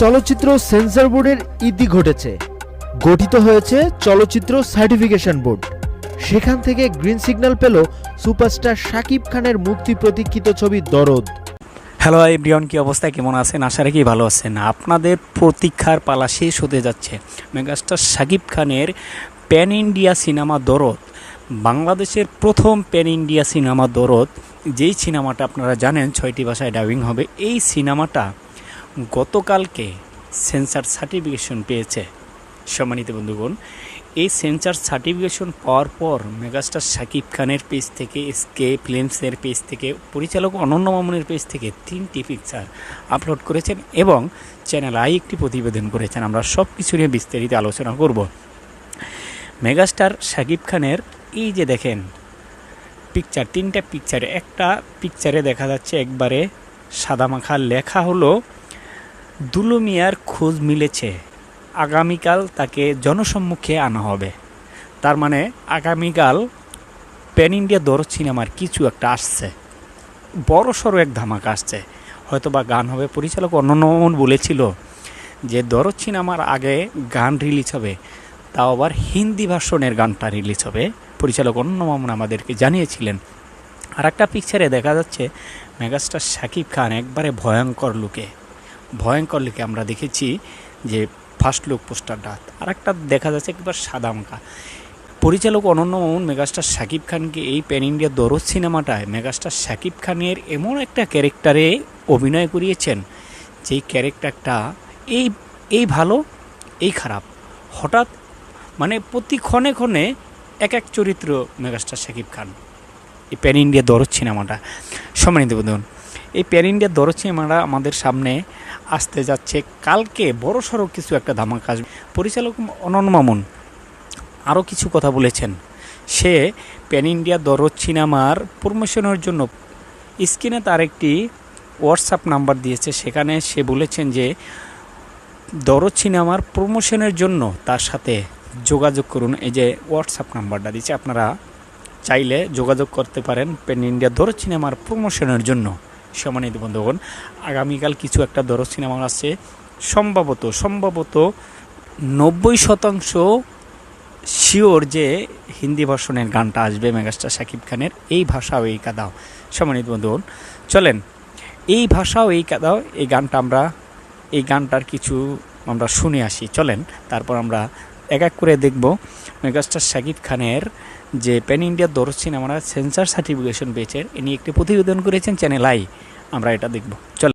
চলচ্চিত্র সেন্সর বোর্ডের ইতি ঘটেছে। গঠিত হয়েছে চলচ্চিত্র সার্টিফিকেশন বোর্ড। সেখান থেকে গ্রিন সিগন্যাল পেল সুপারস্টার শাকিব খানের মুক্তি প্রতীক্ষিত ছবি দরদ। হ্যালো এভরিওয়ান, কী অবস্থা? কেমন আছেন? আশা রাখি ভালো আছেন। আপনাদের প্রতীক্ষার পালা শেষ হতে যাচ্ছে মেগাস্টার শাকিব খানের প্যান ইন্ডিয়া সিনেমা দরদ। বাংলাদেশের প্রথম প্যান ইন্ডিয়া সিনেমা দরদ, যেই সিনেমাটা আপনারা জানেন, ছয়টি ভাষায় ডাবিং হবে, এই সিনেমাটা গতকালকে সেন্সার সার্টিফিকেশন পেয়েছে। সম্মানিত বন্ধুগণ এই সেন্সার সার্টিফিকেশন পাওয়ার পর মেগাস্টার শাকিব খানের পেজ থেকে, এসকে ফিল্মসের পেজ থেকে, পরিচালক অনন্য মামুনের পেজ থেকে তিনটি পিকচার আপলোড করেছেন এবং চ্যানেল আই একটি প্রতিবেদন করেছেন। আমরা সব কিছু নিয়ে বিস্তারিত আলোচনা করব। মেগাস্টার শাকিব খানের, এই যে দেখেন পিকচার তিনটা পিকচারে একটা পিকচারে দেখা যাচ্ছে একবারে সাদামাখা লেখা হলো, দুলুমিয়ার খোঁজ মিলেছে। আগামীকাল তাকে জনসম্মুখে আনা হবে। তার মানে আগামীকাল প্যান ইন্ডিয়া দরদ সিনেমার কিছু একটা আসছে। বড় সড়ো এক ধামাক আসছে। হয়তো বা গান হবে। পরিচালক অনন্যমন বলেছিল যে দরদ সিনেমার আগে গান রিলিজ হবে, তাও আবার হিন্দি ভাষণের গানটা রিলিজ হবে। পরিচালক অনন্যমন আমাদেরকে জানিয়েছিলেন। আর একটা পিকচারে দেখা যাচ্ছে মেগাস্টার শাকিব খান একবারে ভয়ঙ্কর লুকে ভয়ঙ্কর লুকে আমরা দেখেছি যে ফার্স্ট লুক পোস্টারটা আর একটা দেখা যাচ্ছে একবার সাদা মাখা পরিচালক অনন্য মামুন, মেগাস্টার শাকিব খানকে এই প্যান ইন্ডিয়া দরদ সিনেমাটায় মেগাস্টার শাকিব খানের এমন একটা ক্যারেক্টারে অভিনয় করিয়েছেন, যেই ক্যারেক্টারটা এই এই ভালো, এই খারাপ। হঠাৎ মানে প্রতি ক্ষণে ক্ষণে এক এক চরিত্র মেগাস্টার শাকিব খান এই প্যান ইন্ডিয়া দরদ সিনেমাটা সম্মানিত বন্ধুগণ, এই প্যান ইন্ডিয়া দরদ সিনেমাটা আমাদের সামনে আসতে যাচ্ছে। কালকে বড় সড়ো কিছু একটা ধামাকা আসবে। পরিচালক অনন্য মামুন আরও কিছু কথা বলেছেন। সে প্যান ইন্ডিয়া দরদ সিনেমার প্রমোশনের জন্য স্ক্রিনে তার একটি হোয়াটসঅ্যাপ নাম্বার দিয়েছে। সেখানে সে বলেছেন যে, দরদ সিনেমার প্রমোশনের জন্য তার সাথে যোগাযোগ করুন। এই যে হোয়াটসঅ্যাপ নাম্বারটা দিচ্ছে আপনারা চাইলে যোগাযোগ করতে পারেন প্যান ইন্ডিয়া দরদ সিনেমার প্রমোশনের জন্য। সম্মানিত বন্ধুগণ, আগামীকাল কিছু একটা দরদ সিনেমা আছে। সম্ভবত সম্ভবত নব্বই শতাংশ শিওর যে হিন্দি ভাষণের গানটা আসবে মেগাস্টার শাকিব খানের, এই ভাষাও এই কাদাও। সম্মানিত বন্ধুগণ, চলেন, এই ভাষাও এই কাদাও, এই গানটা আমরা, এই গানটার কিছু আমরা শুনে আসি। চলেন, তারপর আমরা এক এক করে দেখব। মেগাস্টার শাকিব খানের যে প্যান ইন্ডিয়া দরজ সিনেমারা সেন্সার সার্টিফিকেশন পেয়েছে এ নিয়ে একটি প্রতিবেদন করেছেন চ্যানেল আই আমরা এটা দেখব। চল।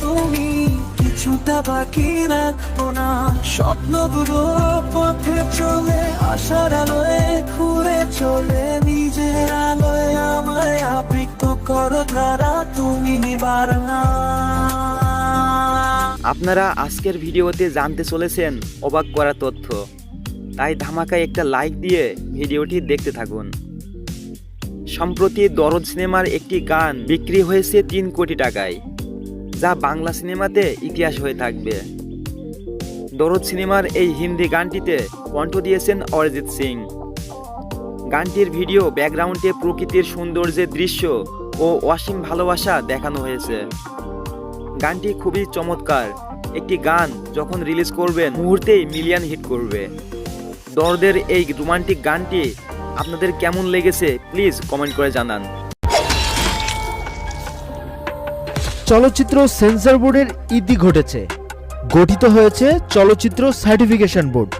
তুমি। কিছুটা বাকি রাখব না স্বপ্নগুলো পথে চলে, আশার আলোয় ঘুরে চলে। নিজের আলোয় আমায় আবৃত করো তারা, তুমি নিবার না। আপনারা আজকের ভিডিওতে জানতে চলেছেন অবাক করা তথ্য। তাই ধামাকায় একটা লাইক দিয়ে ভিডিওটি দেখতে থাকুন। সম্প্রতি দরদ সিনেমার একটি গান বিক্রি হয়েছে তিন কোটি টাকায়। যা বাংলা সিনেমাতে ইতিহাস হয়ে থাকবে। দরদ সিনেমার এই হিন্দি গানটিতে কণ্ঠ দিয়েছেন অরিজিৎ সিং। গানটির ভিডিও ব্যাকগ্রাউন্ডে প্রকৃতির সৌন্দর্যের দৃশ্য ও অসীম ভালোবাসা দেখানো হয়েছে। গানটি খুবই চমৎকার। একটি গান যখন রিলিজ করবেন মুহূর্তেই মিলিয়ন হিট করবে। দরদের এই রোমান্টিক গানটি আপনাদের কেমন লেগেছে, প্লিজ কমেন্ট করে জানান। চলচ্চিত্র সেন্সর বোর্ডের ইতি ঘটেছে। গঠিত হয়েছে চলচ্চিত্র সার্টিফিকেশন বোর্ড।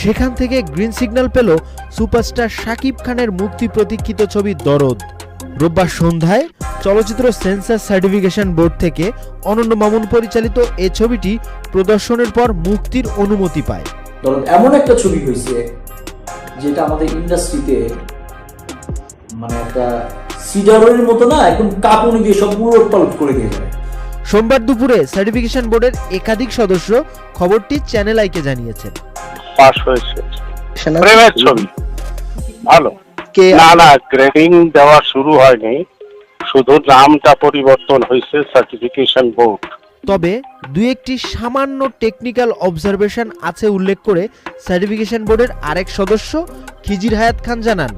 সেখান থেকে গ্রিন সিগন্যাল পেল সুপারস্টার শাকিব খানের মুক্তি প্রতীক্ষিত ছবি দরদ। রোববার সন্ধ্যায় চলচ্চিত্র সেন্সার সার্টিফিকেশন বোর্ড থেকে অনন্য মামুন পরিচালিত এ ছবিটি প্রদর্শনের পর মুক্তির অনুমতি পায়। ধরুন এমন একটা ছবি হয়েছে যেটা আমাদের ইন্ডাস্ট্রিতে মানে একটা সিডারের মতো না একদম কাঁপুনি দিয়ে সব উলট পালট করে দিয়ে যাবে। সোমবার দুপুরে সার্টিফিকেশন বোর্ডের একাধিক সদস্য খবরটি চ্যানেল আইকে জানিয়েছেন। পাস হয়েছে। প্রেমের ছবি। ভালো। না না গ্রেডিং দেওয়া শুরু হয়নি। শুধু নামটা পরিবর্তন হয়েছে সার্টিফিকেশন বোর্ড। তবে দুই একটি সামান্য টেকনিক্যাল অবজারভেশন আছে উল্লেখ করে সার্টিফিকেশন বোর্ডের আরেক সদস্য খিজির হায়াত খান জানান।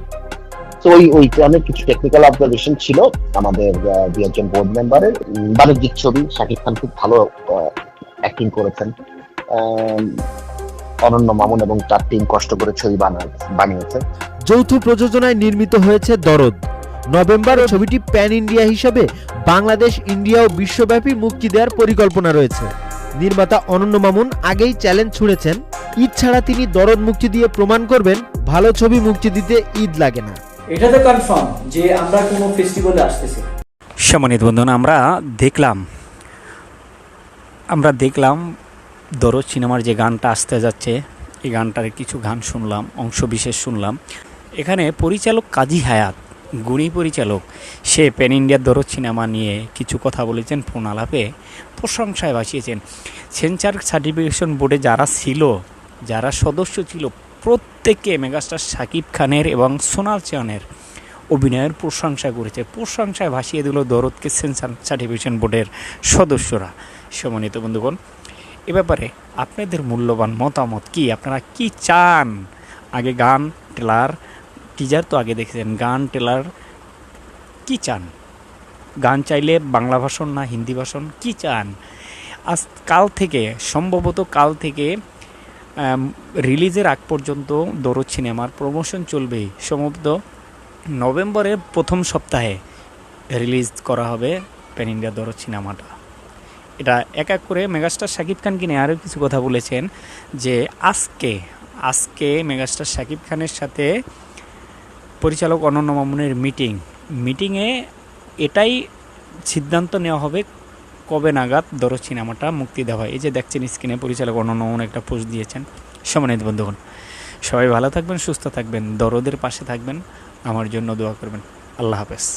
তো ওই অনেক কিছু টেকনিক্যাল অবজারভেশন ছিল আমাদের একজন বোর্ড মেম্বারের বাণিজ্যিক ছবি, শাকিব খান খুব ভালো অ্যাক্টিং করেছেন। অনন্য মামুন এবং তার টিম কষ্ট করে ছবি বানিয়েছে। যৌথ প্রযোজনায় নির্মিত হয়েছে দরদ। নভেম্বর ছবিটি প্যান ইন্ডিয়া হিসাবে বাংলাদেশ, ইন্ডিয়া ও বিশ্বব্যাপী মুক্তি দেওয়ার পরিকল্পনা রয়েছে। নির্মাতা অনন্য মামুন আগেই চ্যালেঞ্জ ছুড়েছেন, ঈদ ছাড়া তিনি দরদ মুক্তি দিয়ে প্রমাণ করবেন, ভালো ছবি মুক্তি দিতে ঈদ লাগে না। এটা তো কনফার্ম যে আমরা কোনো ফেস্টিভ্যালে আসতেছি। সম্মানিত বন্ধুগণ, আমরা দেখলাম আমরা দেখলাম দরজ সিনেমার যে গানটা আসতে যাচ্ছে, এই গানটার কিছু গান শুনলাম, অংশ বিশেষ শুনলাম। এখানে পরিচালক কাজী হায়াত, গুণী পরিচালক, সে প্যান ইন্ডিয়ার দরজ সিনেমা নিয়ে কিছু কথা বলেছেন, ফোন আলাপে প্রশংসায় ভাসিয়েছেন। সেন্সার সার্টিফিকেশন বোর্ডে যারা ছিল, যারা সদস্য ছিল প্রত্যেকে মেগাস্টার শাকিব খানের এবং সোনাল চানের অভিনয়ের প্রশংসা করেছে। প্রশংসায় ভাসিয়ে দিল দরদকে সেন্সার সার্টিফিকেশন বোর্ডের সদস্যরা। সমন্বিত বন্ধুগণ, এ ব্যাপারে আপনাদের মূল্যবান মতামত কি? আপনারা কি চান? আগে গান টেলার টিজার তো আগে দেখেছেন। গান টেলার কি চান? গান চাইলে বাংলা ভাষণ না হিন্দি ভাষণ কি চান? আজ কাল থেকে, সম্ভবত কাল থেকে রিলিজের আগ পর্যন্ত দরদ সিনেমার প্রমোশন চলবে সম্ভবত নভেম্বরের প্রথম সপ্তাহে রিলিজ করা হবে প্যান ইন্ডিয়া দরদ সিনেমাটা। এটা এক এক করে মেগাস্টার শাকিব খান কিনে আরও কিছু কথা বলেছেন যে আজকে আজকে মেগাস্টার শাকিব খানের সাথে পরিচালক অনন্য মামুনের মিটিং মিটিংয়ে এটাই সিদ্ধান্ত নেওয়া হবে কবে নাগাদ দরদ সিনেমাটা মুক্তি দেওয়া হয়? এই যে দেখছেন স্ক্রিনে পরিচালক অনন্য একটা পোস্ট দিয়েছেন। সমানিত বন্ধুগণ, সবাই ভালো থাকবেন, সুস্থ থাকবেন, দরদের পাশে থাকবেন। আমার জন্য দোয়া করবেন। আল্লাহ হাফেজ।